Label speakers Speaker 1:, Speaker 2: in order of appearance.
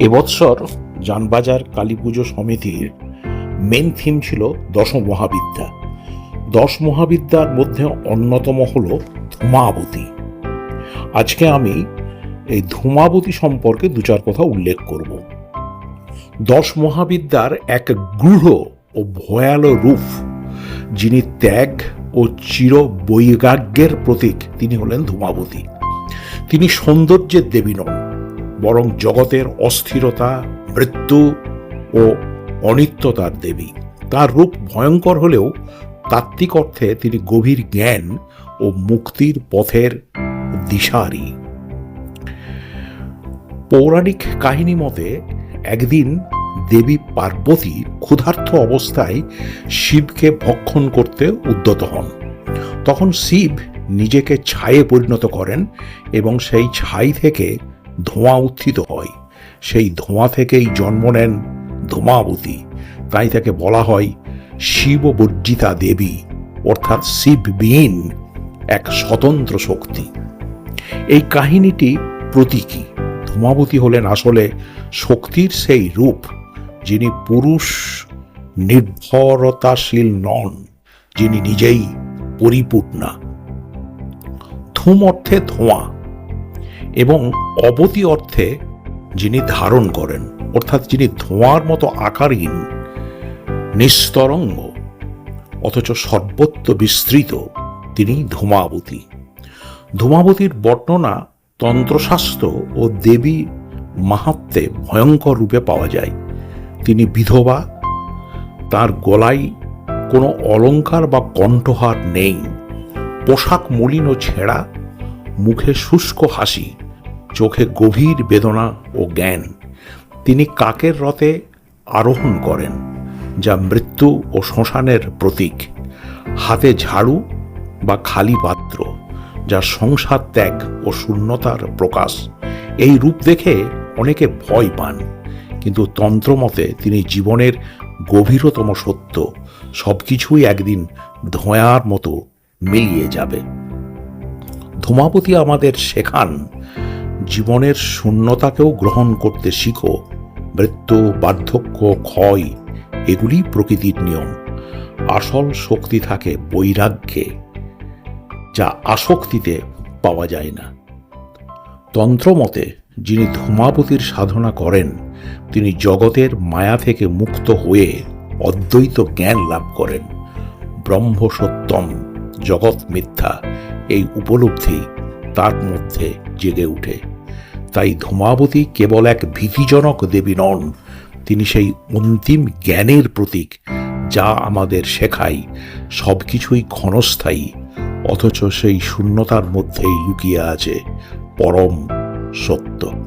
Speaker 1: এবৎসর যানবাজার কালী পুজো সমিতির main theme ছিল দশ মহাবিদ্যা। দশ মহাবিদ্যার মধ্যে অন্যতম হল ধূমাবতী। আজকে আমি এই ধূমাবতী সম্পর্কে দু চার কথা উল্লেখ করব। দশ মহাবিদ্যার এক গূঢ় ও ভয়াল রূপ, যিনি ত্যাগ ও চির বৈরাগ্যের প্রতীক, তিনি হলেন ধূমাবতী। তিনি সৌন্দর্যের দেবী নন। বরং জগতের অস্থিরতা, মৃত্যু ও অনিত্যতার দেবী। তার রূপ ভয়ঙ্কর হলেও তাত্ত্বিক অর্থে তিনি গভীর জ্ঞান ও মুক্তির পথের দিশারি। পৌরাণিক কাহিনী মতে একদিন দেবী পার্বতী ক্ষুধার্ত অবস্থায় শিবকে ভক্ষণ করতে উদ্যত হন। তখন শিব নিজেকে ছায়ে পরিণত করেন এবং সেই ছাই থেকে ধোঁয়া উত্থিত হয়। সেই ধোঁয়া থেকেই জন্ম নেন ধূমাবতী। তাই তাকে বলা হয় শিববর্জিতা দেবী, অর্থাৎ শিববিহীন এক স্বতন্ত্র শক্তি। এই কাহিনীটি প্রতীকী। ধূমাবতী হলেন আসলে শক্তির সেই রূপ, যিনি পুরুষ নির্ভরতাশীল নন, যিনি নিজেই পরিপূর্ণা। ধূম অর্থে ধোঁয়া। এবং অবতী অর্থে যিনি ধারণ করেন, অর্থাৎ যিনি ধোঁয়ার মতো আকারহীন, নিস্তরঙ্গ, অথচ সর্বত্র বিস্তৃত, তিনি ধূমাবতী। ধূমাবতীর বর্ণনা তন্ত্রশাস্ত্র ও দেবী মাহাত্মে ভয়ঙ্কর রূপে পাওয়া যায়। তিনি বিধবা, তার গলায় কোনো অলংকার বা কণ্ঠহার নেই। পোশাক মলিন ও ছেঁড়া, মুখে শুষ্ক হাসি। চোখে গভীর বেদনা ও জ্ঞান। তিনি কাকের রথে আরোহণ করেন, যা মৃত্যু ও শ্মশানের প্রতীক। হাতে ঝাড়ু বা খালি পাত্র, যা সংসার ত্যাগ ও শূন্যতার প্রকাশ। এই রূপ দেখে অনেকে ভয় পান, কিন্তু তন্ত্রমতে তিনি জীবনের গভীরতম সত্য, সবকিছুই একদিন ধোঁয়ার মতো মিলিয়ে যাবে। ধূমাবতী আমাদের শেখান জীবনের শূন্যতাকেও গ্রহণ করতে শিখো। মৃত্যু, বার্ধক্য, ক্ষয়, এগুলি প্রকৃতির নিয়ম। আসল শক্তি থাকে বৈরাগ্যে, যা আসক্তিতে পাওয়া যায় না। তন্ত্রমতে, যিনি ধূমাবতীর সাধনা করেন, তিনি জগতের মায়া থেকে মুক্ত হয়ে অদ্বৈত জ্ঞান লাভ করেন। ব্রহ্ম সত্যম জগৎ মিথ্যা, এই উপলব্ধি তার মধ্যে জেগে উঠে। তাই ধূমাবতী কেবল এক ভীতিজনক দেবী নন, তিনি সেই অন্তিম জ্ঞানের প্রতীক, যা আমাদের শেখায় সব কিছুই ক্ষণস্থায়ী, অথচ সেই শূন্যতার মধ্যেই লুকিয়ে আছে পরম সত্য।